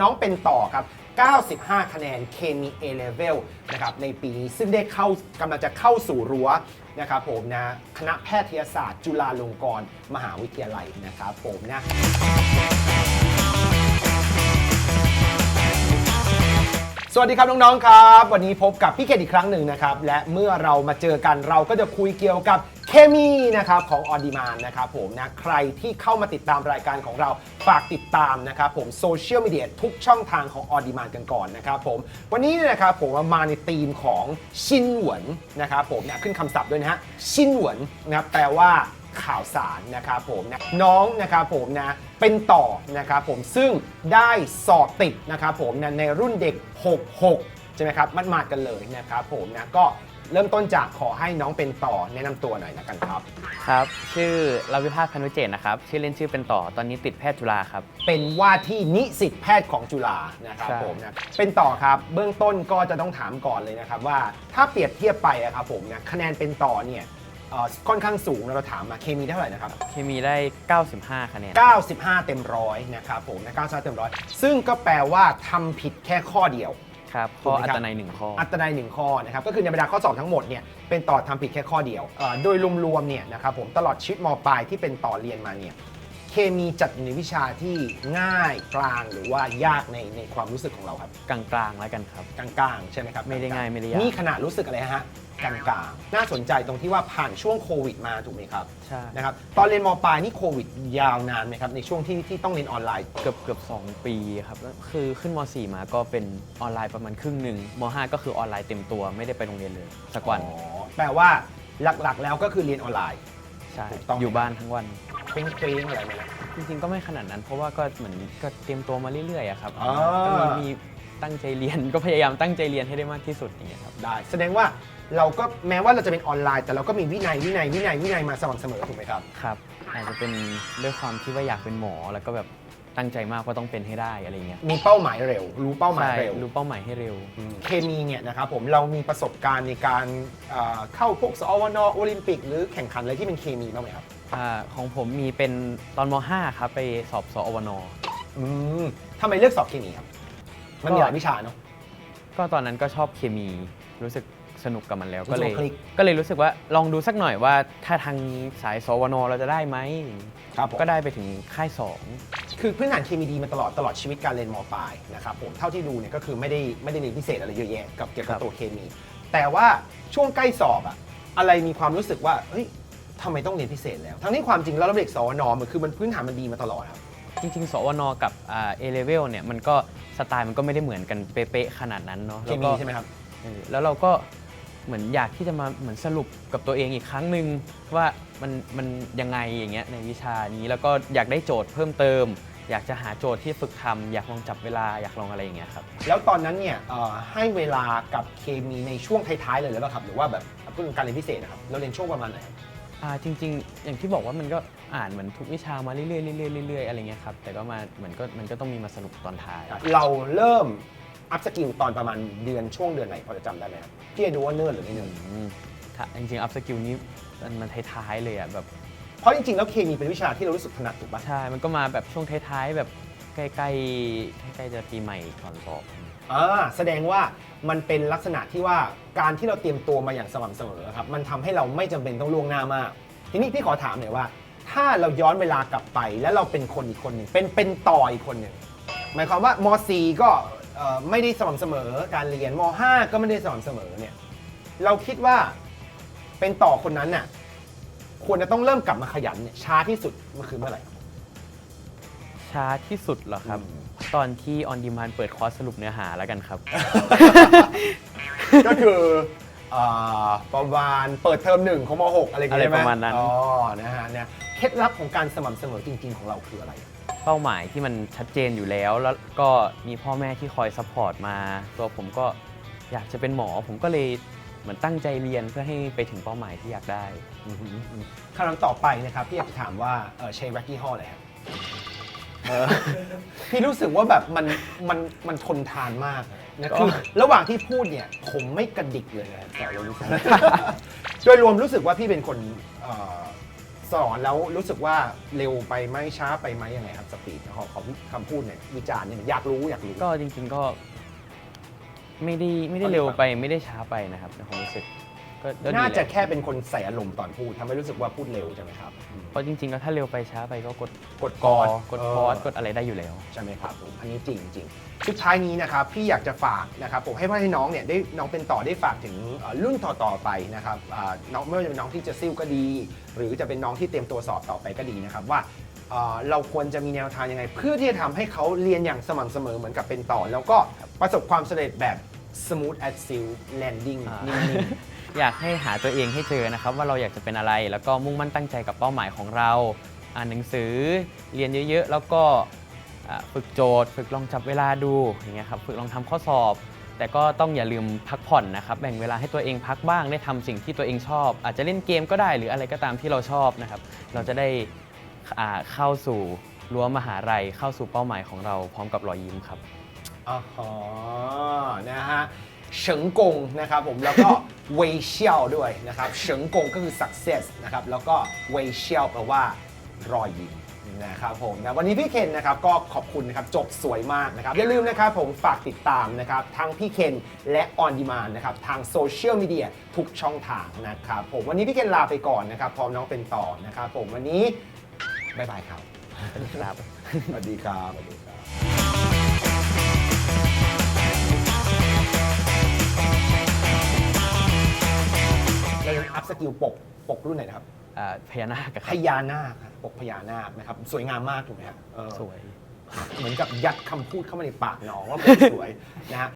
น้องเป็นต่อครับ 95 คะแนน เคมี A level นะครับในปีนี้ซึ่งได้เข้ากำลังจะเข้าสู่รั้วนะครับผมนะคณะแพทยศาสตร์ จุฬาลงกรณ์มหาวิทยาลัยนะครับผมนะสวัสดีครับน้อง ๆ ครับ วันนี้พบกับพี่เคนอีกครั้งหนึ่งนะครับ และเมื่อเรามาเจอกันเราก็จะคุยเกี่ยวกับ เคมีนะครับของออดีมานนะครับผมนะใครที่เข้ามาติดตามรายการของเราฝากติดตามนะครับผมโซเชียลมีเดียทุกช่องทางของออดีมานกันก่อนนะครับผมวันนี้เนี่ยนะครับผมมาในธีมของชินหวนนะครับผมนะขึ้นคำศัพท์ด้วยนะฮะชินหวนนะครับแปลว่าข่าวสารนะครับผมนะน้องนะครับผมนะเป็นต่อนะครับผมซึ่งได้สอบติดนะครับผมนะในรุ่นเด็ก 66 ใช่ไหมครับมัดมาดกันเลยนะครับผมนะก็ เริ่มต้นจากขอให้น้องเป็นต่อแนะนำตัวหน่อยนะกันครับ ครับ ชื่อรวิภาคพันุเจตนะครับ ชื่อเล่นชื่อเป็นต่อ ตอนนี้ติดแพทย์จุฬาครับ เป็นว่าที่นิสิตแพทย์ของจุฬานะครับใช่ ผมนะเป็นต่อครับเบื้องต้นก็จะต้องถามก่อนเลยนะครับว่าถ้าเปรียบเทียบไปอะครับผมนะคะแนนเป็นต่อเนี่ยเอ่อค่อนข้างสูงเราถามมาเคมีได้เท่าไหร่นะครับ เคมีได้ 95 คะแนน 95 เต็มร้อยนะครับผมนะ95 เต็มร้อยซึ่งก็แปลว่าทำผิดแค่ข้อเดียว ครับถูข้กอไหมอัครับ ตนัยหนึ่งข้อ อัตนัยหนึ่งข้อนะครับก็คือในบรรดาข้อสอบทั้งหมดเนี่ยเป็นต่อทำผิดแค่ข้อเดียวเอ่อโดยรวมๆเนี่ยนะครับผมตลอดชีวิตมปลายที่เป็นต่อเรียนมาเนี่ย เคมีจัดอยู่ในวิชาที่ง่ายกลางหรือว่ายากในในความรู้สึกของเราครับ กลางๆแล้วกันครับ กลางๆ ใช่ไหมครับไม่ได้ง่ายไม่ได้ยาก นี่ขนาดรู้สึกอะไรฮะกลางๆ น่าสนใจตรงที่ว่าผ่านช่วงโควิดมาถูกไหมครับใช่ นะครับตอนเรียนมปลายนี่โควิดยาวนานไหมครับในช่วงที่ที่ต้องเรียนออนไลน์ เกือบเกือบ2ปีครับแล้วคือขึ้นม .4 มาก็เป็นออนไลน์ประมาณครึ่งหนึ่งม .5 ก็คือออนไลน์เต็มตัวไม่ได้ไปโรงเรียนเลยสักวันอ๋อแปลว่าหลักๆแล้วก็คือเรียนออนไลน์ ใช่ถูกต้อง อยู่บ้านทั้งวัน เป้งเป้งๆอะไรไหมนะจริงๆก็ไม่ขนาดนั้น เพราะว่าก็เหมือนก็เตรียมตัวมาเรื่อยๆอะครับอ๋อก็มีมีตั้งใจเรียน ก็พยายามตั้งใจเรียนให้ได้มากที่สุดอย่างเงี้ยครับ ได้แสดงว่าเราก็แม้ว่าเราจะเป็นออนไลน์ แต่เราก็มีวินัยวินัยวินัยวินัยมาสม่ำเสมอถูกไหมครับ ครับ อาจจะเป็นด้วยความที่ว่าอยากเป็นหมอ แล้วก็แบบตั้งใจมากว่าต้องเป็นให้ได้อะไรเงี้ยมีเป้าหมายเร็ว รู้เป้าหมายใช่เร็ว รู้เป้าหมายให้เร็ว อืมเคมีเนี่ยนะครับผมเรามีประสบการณ์ในการเอ่อเข้าพวกสอวนโอลิมปิก หรือแข่งขันอะไรที่เป็นเคมีบ้างไหมครับ อาของผมมีเป็นตอนม .5 ครับไปสอบสอวนอืมทำไมเลือกสอบเคมีครับ มันมีหลายวิชาเนาะ ก็ตอนนั้นก็ชอบเคมีรู้สึกสนุกกับมันแล้วก็เลยรู้สึกว่าคลิก ก็เลยรู้สึกว่าลองดูสักหน่อยว่า ถ้าทางสายสอวนเราจะได้ไหมครับผม ก็ได้ไปถึงค่ายสองคือพื้นฐานเคมีดีมาตลอดตลอดชีวิตการเรียนมปลายนะครับผมเท่าที่ดูเนี่ยก็คือไม่ได้ไม่ได้เรียนพิเศษอะไรเยอะแยะกับเกี่ยวกับครับตัวเคมี แต่ว่าช่วงใกล้สอบอะอะไรมีความรู้สึกว่าเฮ้ย ทำไมต้องเรียนพิเศษแล้ว ทั้งที่ความจริงแล้วระเบียบสวนมันคือมันพื้นฐานมันดีมาตลอดครับ จริง ๆ สวนกับเอเลเวลเนี่ยมันก็สไตล์มันก็ไม่ได้เหมือนกันเป๊ะๆขนาดนั้นเนาะเคแล้วมีก็ใช่ไหมครับ เออแล้วเราก็เหมือนอยากที่จะมาเหมือนสรุปกับตัวเองอีกครั้งหนึ่งว่ามันมันยังไงอย่างเงี้ยในวิชานี้แล้วก็อยากได้โจทย์เพิ่มเติม อยากจะหาโจทย์ที่ฝึกทำอยากลองจับเวลาอยากลองอะไรอย่างเงี้ยครับ แล้วตอนนั้นเนี่ยเอ่อให้เวลากับเคมีในช่วงท้ายๆเลยหรือเปล่าครับ หรือว่าแบบพูดถึงการเรียนพิเศษนะครับ เราเรียนช่วงประมาณไหน อ่าจริง ๆ อย่างที่บอกว่ามันก็อ่านเหมือนทุกวิชามาเรื่อยๆเรื่อยๆเรื่อยๆอะไรเงี้ยครับแต่ก็มาเหมือนก็มันก็ต้องมีมาสนุกตอนท้าย เราเริ่มอัพสกิลตอนประมาณเดือนช่วงเดือนไหนพอจะจำได้ไหมครับพี่จะดูว่าเนิ่นหรือไม่เนิ่นอืมถ้าจริงๆอัพสกิลนี้มันมันท้ายๆเลยอะแบบเพราะจริงๆแล้วเคมีเป็นวิชาที่เรารู้สึกถนัดถูกปะใช่ มันก็มาแบบช่วงท้ายๆแบบใกล้ๆใกล้ๆจะปีใหม่ก่อนสอบ อ่าแสดงว่ามันเป็นลักษณะที่ว่าการที่เราเตรียมตัวมาอย่างสม่ำเสมอครับมันทำให้เราไม่จำเป็นต้องล่วงหน้ามาก ทีนี้พี่ขอถามหน่อยว่า ถ้าเราย้อนเวลากลับไป แล้วเราเป็นคนอีกคนหนึ่งเป็นเป็นต่ออีกคนหนึ่งหมายความว่าม .4 ก็เอ่อไม่ได้สม่ำเสมอการเรียนม .5 ก็ไม่ได้สม่ำเสมอเนี่ยเราคิดว่าเป็นต่อคนนั้นน่ะควรจะต้องเริ่มกลับมาขยันเนี่ยช้าที่สุดมันคือเมื่อไหร่ช้าที่สุดเหรอครับ อืม ตอนที่ออนดีมานเปิดคอร์สสรุปเนื้อหาแล้วกันครับ ก็คือเอ่อประมาณเปิดเทอมหนึ่งของม .6 อะไรอย่างเงี้ยอะไรประมาณนั้น อ๋อนะฮะเนี่ยเคล็ดลับของการสม่ำเสมอจริง ๆ ของเราคืออะไร เป้าหมายที่มันชัดเจนอยู่แล้ว แล้วก็มีพ่อแม่ที่คอยซัพพอร์ตมา ตัวผมก็อยากจะเป็นหมอ ผมก็เลยเหมือนตั้งใจเรียนเพื่อให้ไปถึงเป้าหมายที่อยากได้คำถามต่อไปนะครับพี่อยากจะถามว่าเอ่อใช้แร็กกี้ฮอลอะไรครับ พี่รู้สึกว่าแบบมันมันมันทนทานมากนะก็คือระหว่างที่พูดเนี่ยผมไม่กระดิกเลยนะแต่เรารู้สึกโดยรวมรู้สึกว่าพี่เป็นคนเอ่อสอนแล้วรู้สึกว่าเร็วไปไหมช้าไปไหมยังไงครับสปีดขอขอคำพูดหน่อยวิจารณ์เนี่ยอยากรู้อยากรู้ ก็จริงๆก็ ไม่ได้ไม่ได้เร็วไปไม่ได้ช้าไปนะครับในความรู้สึก ก็ก็ดีน่าจะหลแค่เป็นคนใส่อารมณ์ตอนพูดทำให้รู้สึกว่าพูดเร็วใช่ไหมครับอืมเพราะจริงๆ แล้วถ้าเร็วไปช้าไปก็กดกดกอกดกดเออพอสกดอะไรได้อยู่แล้ว ใช่ไหมครับผมอันนี้จริงจริงสุดท้ายนี้นะครับพี่อยากจะฝากนะครับผมให้พ่อให้น้องเนี่ยได้น้องเป็นต่อได้ฝากถึงเอ่อรุ่นต่อๆไปนะครับอ่าน้องไม่ว่าจะเป็นน้องที่จะซิ่วก็ดี หรือจะเป็นน้องที่เตรียมตัวสอบต่อไปก็ดีนะครับว่าเอ่อเราควรจะมีแนวทางยังไง เพื่อที่จะทำให้เขาเรียนอย่างสม่ำเสมอเหมือนกับเป็นต่อ แล้วก็ประสบความสำเร็จแบบ smooth as silk landing อ่า นิ่ง อยากให้หาตัวเองให้เจอนะครับว่าเราอยากจะเป็นอะไร แล้วก็มุ่งมั่นตั้งใจกับเป้าหมายของเรา อ่านหนังสือเรียนเยอะๆ แล้วก็อ่าฝึกโจทย์ ฝึกลองจับเวลาดูอย่างเงี้ยครับฝึกลองทำข้อสอบ แต่ก็ต้องอย่าลืมพักผ่อนนะครับแบ่งเวลาให้ตัวเองพักบ้างได้ทำสิ่งที่ตัวเองชอบ อาจจะเล่นเกมก็ได้หรืออะไรก็ตามที่เราชอบนะครับเราจะได้อ่าเข้าสู่รั้วมหาลัยเข้าสู่เป้าหมายของเราพร้อมกับรอยยิ้มครับ อ๋อนะฮะ เฉิงกงนะครับผมแล้วก็เวยเชียวด้วยนะครับเฉิงกงก็คือ success นะครับแล้วก็เวยเชียวแปลว่ารอยยิ้มนะครับผมนะวันนี้พี่เคนนะครับก็ขอบคุณนะครับจบสวยมากนะครับอย่าลืมนะครับผมฝากติดตามนะครับทั้งพี่เคนและ On Demand นะครับทางโซเชียลมีเดียทุกช่องทางนะครับผมวันนี้พี่เคนลาไปก่อนนะครับพร้อมน้องเป็นต่อนะครับผมวันนี้บ๊ายบายครับครับสวัสดีครับ สวัสดีครับ พสกิลปกปกรุ่นไหนนะครับอ่าพญานาคอะคพรับญานาคครับปกพญานาคนะครับสวยงามมากถูกไหมครับเออสวย เหมือนกับยัดคำพูดเข้ามาในปากน้องว่าปกสวยนะฮะ